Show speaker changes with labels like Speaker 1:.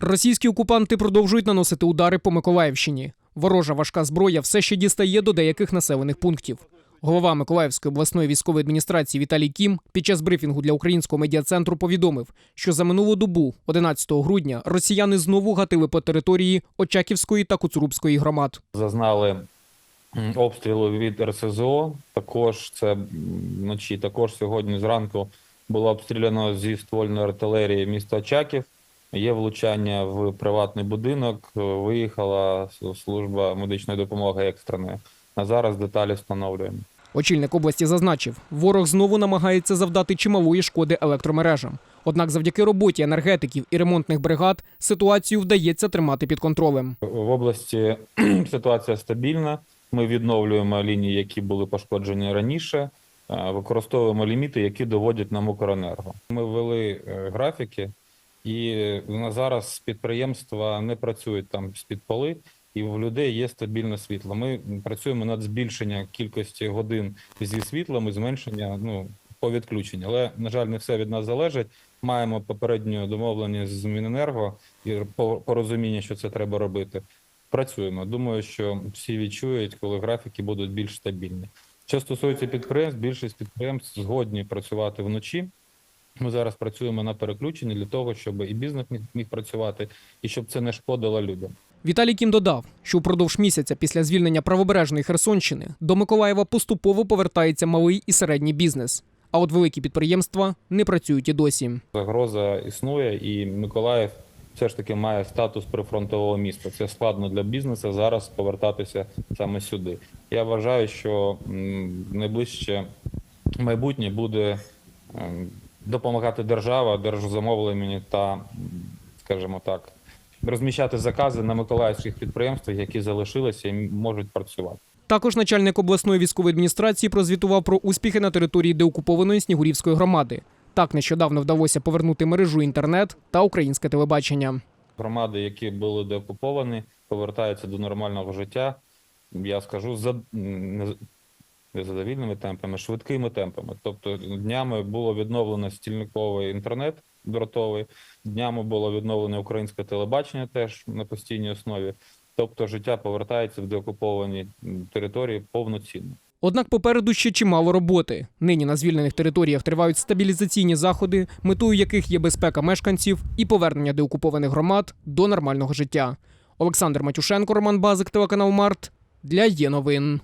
Speaker 1: Російські окупанти продовжують наносити удари по Миколаївщині. Ворожа важка зброя все ще дістає до деяких населених пунктів. Голова Миколаївської обласної військової адміністрації Віталій Кім під час брифінгу для українського медіа-центру повідомив, що за минулу добу, 11 грудня, росіяни знову гатили по території Очаківської та Куцурубської громад.
Speaker 2: зазнали обстрілу від РСЗО. Також це вночі. Також сьогодні зранку було обстріляно зі ствольної артилерії місто Очаків. Є влучання в приватний будинок. Виїхала служба медичної допомоги екстреної. На зараз деталі встановлюємо.
Speaker 1: Очільник області зазначив, ворог знову намагається завдати чималої шкоди електромережам. Однак, завдяки роботі енергетиків і ремонтних бригад ситуацію вдається тримати під контролем.
Speaker 2: В області ситуація стабільна. Ми відновлюємо лінії, які були пошкоджені раніше. е, Використовуємо ліміти, які доводять нам Укренерго. Ми ввели е, графіки, і на зараз підприємства не працюють там з-під поли, і в людей є стабільне світло. Ми працюємо над збільшенням кількості годин зі світлом і зменшення ну, по відключенню. Але, на жаль, не все від нас залежить. Маємо попередню домовленість з Міненерго і порозуміння, що це треба робити. Працюємо. Думаю, що всі відчують, коли графіки будуть більш стабільні. Що стосується підприємств, більшість підприємств згодні працювати вночі. Ми зараз працюємо на переключенні для того, щоб і бізнес міг, міг працювати, і щоб це не шкодило людям.
Speaker 1: Віталій Кім додав, що впродовж місяця після звільнення правобережної Херсонщини до Миколаєва поступово повертається малий і середній бізнес. А от великі підприємства не працюють і досі.
Speaker 2: Загроза існує, і Миколаїв все ж таки має статус прифронтового міста. Це складно для бізнесу зараз повертатися саме сюди. Я вважаю, що найближче майбутнє буде ем, допомагати держава, держзамовлення та, скажімо так, розміщати закази на миколаївських підприємствах, які залишилися і можуть працювати.
Speaker 1: Також начальник обласної військової адміністрації прозвітував про успіхи на території деокупованої Снігурівської громади. Так нещодавно вдалося повернути мережу інтернет та українське телебачення.
Speaker 2: громади, які були деокуповані, повертаються до нормального життя. Я скажу за задовільними темпами, швидкими темпами. Тобто днями було відновлено стільниковий інтернет дротовий, днями було відновлено українське телебачення теж на постійній основі. Тобто життя повертається в деокуповані території повноцінно.
Speaker 1: Однак попереду ще чимало роботи. Нині на звільнених територіях тривають стабілізаційні заходи, метою яких є безпека мешканців і повернення деокупованих громад до нормального життя. Олександр Матюшенко, Роман Базик, телеканал Март для є новин.